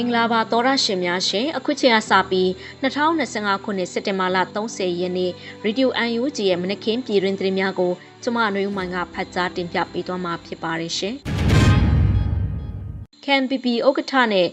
င်္ဂလာပါသောရရှင်များရှင်အခုချိန်ကစပြီး2025ခုနှစ်စက်တင်ဘာလ30ရက်နေ့ရေဒီယို UNG ရဲ့မနက်ခင်းပြည်တွင်သတင်းများကိုကျမအနှွေဦးမိုင်ကဖတ်ကြားတင်ပြပေးသွားမှာဖြစ်ပါတယ်ရှင်။ KNPP ဥက္ကဋ္ဌနဲ့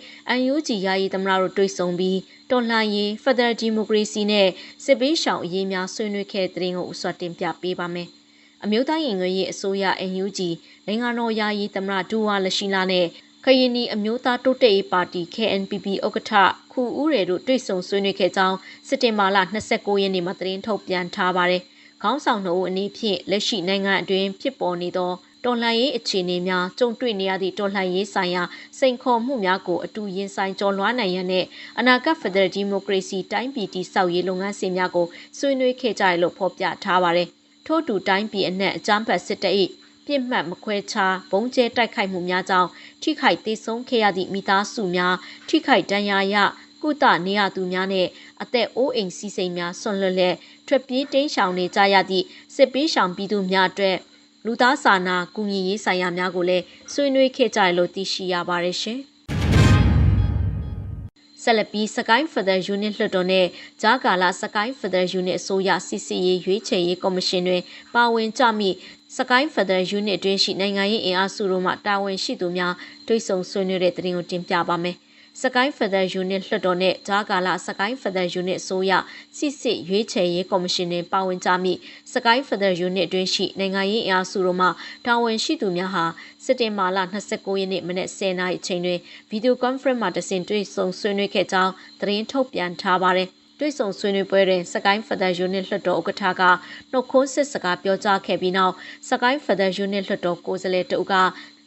UNG ယာယီသမရတို့တွေ့ဆုံပြီးတော်လှန်ရေး Federal Democracy နဲ့စစ်ပေးရှောင်အရေးများဆွေးနွေးခဲ့တဲ့သတင်းကိုဥစွာတင်ပြပေးပါမယ်။အမျိုးသားရင်ငွေရေးအစိုးရ NUG နိုင်ငံတော်ယာယီသမရဒူဝါလရှိလာနဲ့ ခရင်နီအမျိုးသားတိုးတက်ရေးပါတီ KNPP ဥက္ကဋ္ဌခူဦးရဲတို့တွေ့ဆုံဆွေးနွေးခဲ့ကြောင်းစက်တင်ဘာလ29ရက်နေ့မှာသတင်းထုတ်ပြန်ထားပါတယ်။ခေါင်းဆောင်နှုတ်အနေဖြင့်လက်ရှိနိုင်ငံအတွင်းဖြစ်ပေါ်နေသောတော်လှန်ရေးအခြေအနေများကြုံတွေ့နေရသည့်တော်လှန်ရေးဆိုင်ရာစိန်ခေါ်မှုများကိုအတူရင်ဆိုင်ကျော်လွှားနိုင်ရန်နဲ့အနာဂတ်ဖက်ဒရယ်ဒီမိုကရေစီတိုင်းပြည်တည်ဆောက်ရေးလုပ်ငန်းစဉ်များကိုဆွေးနွေးခဲ့ကြရလို့ဖော်ပြထားပါတယ်။ထို့တူတိုင်းပြည်အနှံ့အကြမ်းဖက်စစ်တပ်၏ ပြစ်မှတ်မခွဲခြားဘုံကျဲတိုက်ခိုက်မှုများကြောင့်ထိခိုက်သေးဆုံးခဲ့ရသည့်မိသားစုများထိခိုက်ဒဏ်ရာရကုသနေရသူများနဲ့အသက်အိုးအိမ်စီးစိမ်များဆွန့်လွတ်လက်ထွက်ပြေးတိမ်းရှောင်နေကြရသည့်စစ်ပေးရှောင်ပြည်သူများအတွက်လူသားစာနာကူညီရေးဆိုင်ရာများကိုလည်းဆွေးနွေးခဲ့ကြရလို့သိရှိရပါတယ်ရှင်။ ဆက်လက်ပြီးစကိုင်းဖက်ဒရယ်ယူနစ်လွှတ်တော်နဲ့ဂျာကာလာစကိုင်းဖက်ဒရယ်ယူနစ်အစိုးရစစ်စစ်ရေးရွေးချယ်ရေးကော်မရှင်တွင်ပါဝင်ကြမိစကိုင်းဖက်ဒရယ်ယူနစ်တွင်ရှိနိုင်ငံရေးအင်အားစုတို့မှတာဝန်ရှိသူများတွေ့ဆုံဆွေးနွေးတဲ့တင်ကိုတင်ပြပါမယ်။ စကိုင်းဖက်ဒရယ်ယူနစ်လွှတ်တော်နဲ့ဂျာကာလာစကိုင်းဖက်ဒရယ်ယူနစ်အစိုးရစစ်စစ်ရွေးချယ်ရေးကော်မရှင်တွင်ပါဝင်ကြမိစကိုင်းဖက်ဒရယ်ယူနစ်တွင်ရှိနိုင်ငံရေးအင်အားစုတို့မှတာဝန်ရှိသူများဟာစက်တင်ဘာလ29ရက်နေ့မနက်10:00နာရီအချိန်တွင်ဗီဒီယိုကွန်ဖရင့်မှာတဆင့်တွေ့ဆုံဆွေးနွေးခဲ့ကြောင်းသတင်းထုတ်ပြန်ထားပါတယ်။တွေ့ဆုံဆွေးနွေးပွဲတွင်စကိုင်းဖက်ဒရယ်ယူနစ်လွှတ်တော်ဥက္ကဋ္ဌကနှုတ်ခွန်းစစ်စကားပြောကြားခဲ့ပြီးနောက်စကိုင်းဖက်ဒရယ်ယူနစ်လွှတ်တော်ကိုယ်စားလှယ်တအုပ်က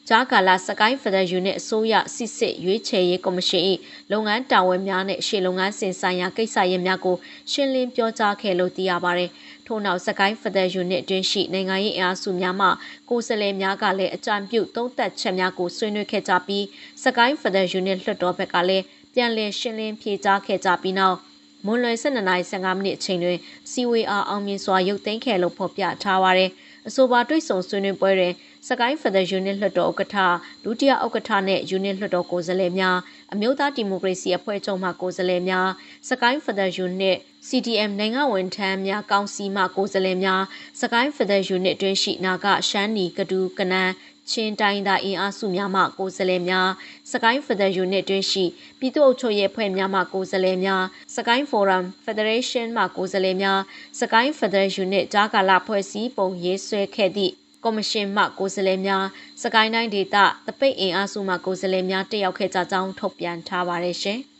ဂျာကာလာစကိုင်းဖက်ဒရယ်ယူနစ်အစိုးရစစ်စစ်ရွေးချယ်ရေးကော်မရှင်၏လုပ်ငန်းတာဝန်များနဲ့ရှေ့လုပ်ငန်းစဉ်ဆိုင်ရာကိစ္စရပ်များကိုရှင်းလင်းပြောကြားခဲ့လို့သိရပါတယ်။ထို့နောက်စကိုင်းဖက်ဒရယ်ယူနစ်အတွင်းရှိနိုင်ငံရေးအင်အားစုများမှကိုယ်စားလှယ်များကလည်းအကြံပြုသုံးသပ်ချက်များကိုဆွေးနွေးခဲ့ကြပြီးစကိုင်းဖက်ဒရယ်ယူနစ်လွှတ်တော်ဘက်ကလည်းပြန်လည်ရှင်းလင်းဖြေကြားခဲ့ကြပြီးနောက်မွန်လွယ်12:15မိနစ်အချိန်တွင်စီဝေအားအောင်မြင်စွာရုပ်သိမ်းခဲ့လို့ဖော်ပြထားပါတယ်။ အဆိုပါတွေ့ဆုံဆွေးနွေးပွဲတွင်စကိုင်းဖက်ဒရယ်ယူနစ်လွှတ်တော်ဥက္ကဋ္ဌဒုတိယဥက္ကဋ္ဌနဲ့ယူနစ်လွှတ်တော်ကိုယ်စားလှယ်များအမျိုးသားဒီမိုကရေစီအဖွဲ့ချုပ်မှကိုယ်စားလှယ်များစကိုင်းဖက်ဒရယ်ယူနစ် CDM နိုင်ငံဝန်ထမ်းများကောင်စီမှကိုယ်စားလှယ်များစကိုင်းဖက်ဒရယ်ယူနစ်အတွင်းရှိနာကရှမ်းနီကဒူကနန်း ချင်းတိုင်းသားအင်အားစုများမှကိုယ်စားလှယ်များစကိုင်းဖက်ဒရယ်ယူနစ်တွင်ရှိပြည်သူ့အုပ်ချုပ်ရေးဖွဲ့များမှကိုယ်စားလှယ်များစကိုင်းဖိုရမ်ဖက်ဒရေးရှင်းမှကိုယ်စားလှယ်များစကိုင်းဖက်ဒရယ်ယူနစ်ဂျာကာလာဖွဲ့စည်းပုံရေးဆွဲခဲ့သည့်ကော်မရှင်မှကိုယ်စားလှယ်များစကိုင်းတိုင်းဒေသတပိတ်အင်အားစုမှကိုယ်စားလှယ်များတက်ရောက်ခဲ့ကြကြောင်းထုတ်ပြန်ထားပါတယ်ရှင်။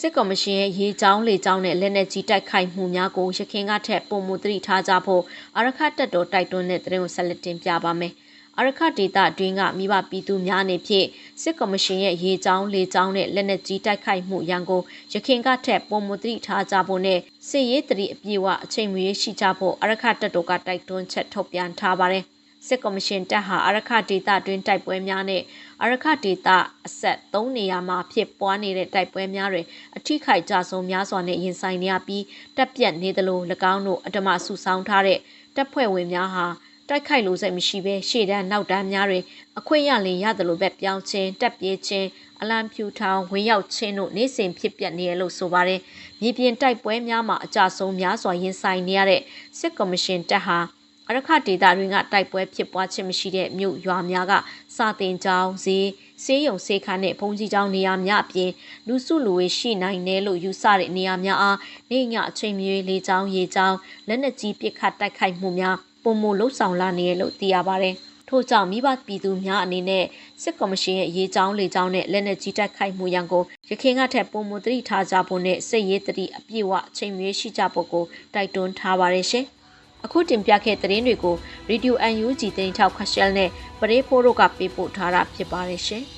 စစ်ကော်မရှင်ရဲ့ရေချောင်းလေချောင်းနဲ့လက်နက်ကြီးတိုက်ခိုက်မှုများကိုရခိုင်ကထက်ပုံမှုသတိထားကြဖို့အရခတ်တပ်တော်တိုက်တွန်းတဲ့သတင်းကိုဆက်လက်တင်ပြပါမယ်။အရခတ်ဒေတာအတွင်းကမိဘပြည်သူများအနေဖြင့်စစ်ကော်မရှင်ရဲ့ရေချောင်းလေချောင်းနဲ့လက်နက်ကြီးတိုက်ခိုက်မှုရန်ကိုရခိုင်ကထက်ပုံမှုသတိထားကြဖို့နဲ့စစ်ရေးတရီအပြည့်အဝအချိန်မရွေးရှိကြဖို့အရခတ်တပ်တော်ကတိုက်တွန်းချက်ထုတ်ပြန်ထားပါတယ်။ စစ်ကော်မရှင်တပ်ဟာအရခဒေသတွင်တိုက်ပွဲများနဲ့အရခဒေသအဆက်၃နေရာမှာဖြစ်ပွားနေတဲ့တိုက်ပွဲများတွင်အထိခိုက်ကြဆုံးများစွာနဲ့ရင်ဆိုင်နေရပြီးတပ်ပြတ်နေသလို၎င်းတို့အဓမ္မဆူဆောင်းထားတဲ့တပ်ဖွဲ့ဝင်များဟာတိုက်ခိုက်လို့စိတ်မရှိဘဲရှေ့တန်းနောက်တန်းများတွင်အခွင့်ရလင်ရတယ်လို့ပဲပြောင်းချင်းတက်ပြေးချင်းအလံဖြူထောင်ဝင်ရောက်ချင်းတို့နေ့စဉ်ဖြစ်ပျက်နေရလို့ဆိုပါတယ်မြေပြင်တိုက်ပွဲများမှာအကြဆုံးများစွာရင်ဆိုင်နေရတဲ့စစ်ကော်မရှင်တပ်ဟာ အရခဒေတာတွင်ကတိုက်ပွဲဖြစ်ပွားခြင်းမရှိတဲ့မြို့ရွာများကစာတင်ကျောင်းဈေးဆေးရုံဆေးခန်းနဲ့ဘုံကြီးကျောင်းနေရာများအပြင်လူစုလူဝေးရှိနိုင်တယ်လို့ယူဆတဲ့နေရာများအားနေညအချိန်မြေလေးကျောင်းရေကျောင်းလက်နက်ကြီးပစ်ခတ်တိုက်ခိုက်မှုများပုံမလှုပ်ဆောင်လာနေရလို့သိရပါတယ်။ထို့ကြောင့်မိဘပြည်သူများအနေနဲ့စစ်ကော်မရှင်ရဲ့ရေချောင်းလေချောင်းနဲ့လက်နက်ကြီးတိုက်ခိုက်မှုရန်ကိုရခိုင်ကထက်ပုံမသတိထားကြဖို့နဲ့စစ်ရေးတတိအပြည့်အဝချိန်မြေရှိကြဖို့ကိုတိုက်တွန်းထားပါတယ်ရှင်။ အခုတင်ပြခဲ့တဲ့သတင်းတွေကို Radio UNG တင်ထောက်ခရှယ်နဲ့ပရိဖိုးတို့ကပေးပို့ထားတာဖြစ်ပါတယ်ရှင်။